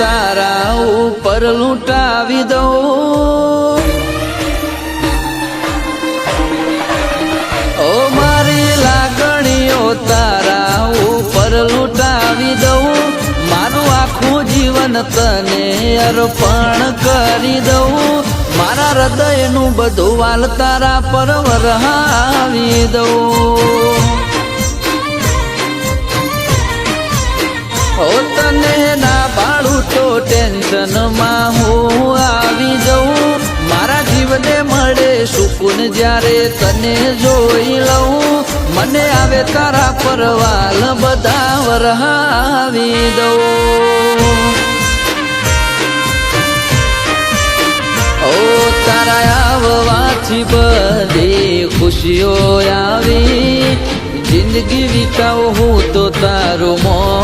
ઉપર લૂંટાવી દઉં. ઓ મારી લાગણીઓ તારા ઉપર લૂંટાવી દઉં. મારું આખું જીવન તને અર્પણ કરી દઉં. મારા હૃદયનું બધું વાલ તારા પર વરહાવી દઉં. ઓ તને તો ટેન્શનમાં હું આવી જઉં. મારા જીવને મળે સુકૂન જ્યારે તને જોઈ લઉં. મને આવે તારા પરવાલ બધા વરહાવી દઉં. ઓ તારા આવવાથી બધી ખુશીઓ આવી. જિંદગી વિતાવ હું તો તારું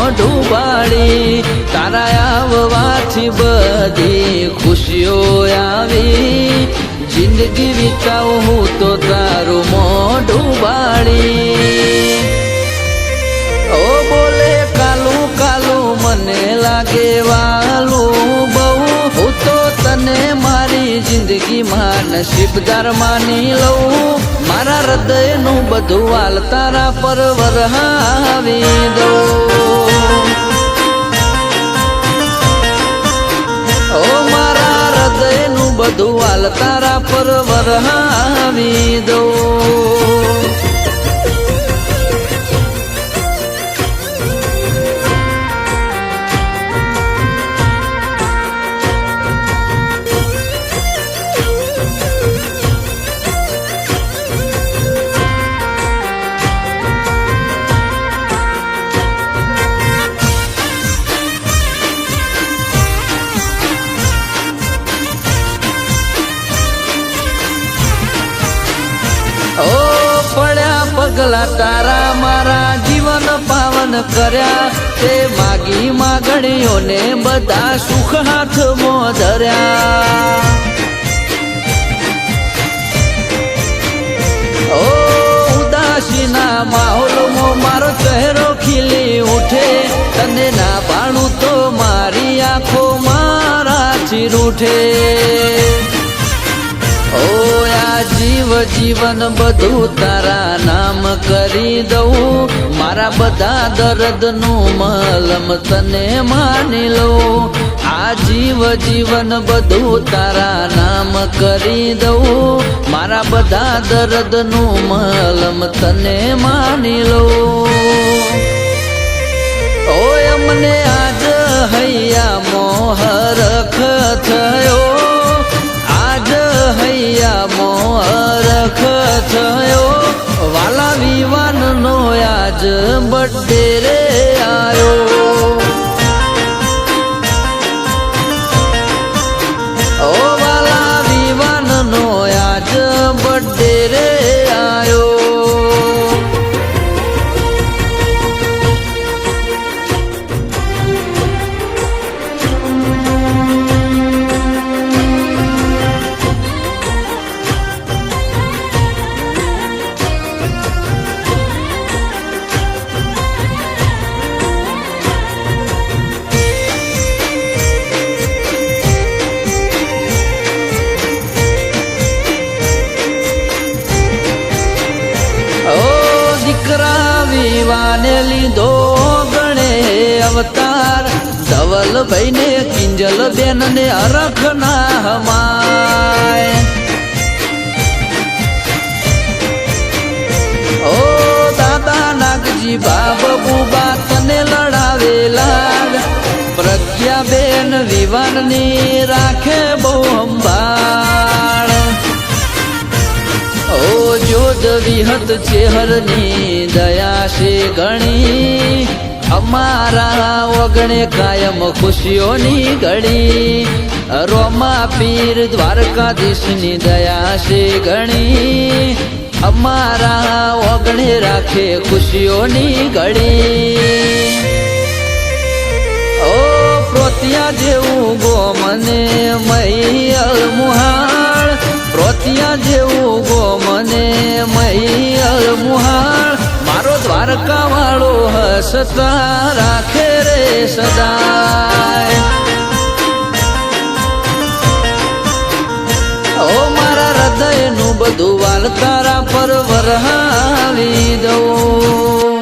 મોઢું બાળી તારા આવવાથી બધી ખુશીઓ આવી. જિંદગી વિતાવ હું તો તારું મોઢું બાળી ઓ બોલે કાલું કાલું મને લાગે વાલું બહુ. હું તો તને મારી જિંદગીમાં નસીબદાર માની લઉં. મારા હૃદયનું બધું વાલ તારા પર વરહાવી દો. ઓ મારા હૃદયનું બધું વાલ તારા પર વરહાવી દઉં પગલા તારા મારા જીવન પાવન કર્યા. તે માગી માગણીઓને બધા સુખ હાથમાં ધર્યા. ઓ ઉદાસીના માહોલમાં મારો ચહેરો ખીલી ઉઠે. તને ના પાણું તો મારી આંખો મારા રૂઠે ઓ જીવન બધું તારા નામ કરી દઉં. મારા બધા દર્દનું મલમ તને માની લઉં. આ જીવ જીવન બધું તારા નામ કરી દઉં. મારા બધા દર્દનું મલમ તને માની લઉં. ઓય મને આજ હૈયા મોહરખ થયો. મોહરખ થયો. વાલા વિવાનનો આજ બર્થડે રે આવ્યો ઓ વાલા વિવાનનો આજ બર્થડે રે ધવલભાઈ ને કિંજલ બેન ને અરખ ના હમાય. ઓ દાદા નાગજી બાબ બુબા તને લડાવેલા વિવાન વિવાનની રાખે બહુ અંબાળ. ઓ જોજ વિહત ચેહરની દયા છે ગણી. અમારા ઓગણે કાયમ ખુશીઓની ઘડી. રોમા પીર દ્વારકાધીશની દયા છે ગણી. અમારા ઓગણે રાખે ખુશીઓની ઘડી. ઓ પ્રોતિયા જેવું ગો મને મૈયલ મુહાળ. પ્રોતિયા જેવું ગો મને દ્વારકા વાળો હસતા રાખે રે સદાય. ઓ મારા હૃદયનું બધું વાલ તારા પર વરહાવી દઉં.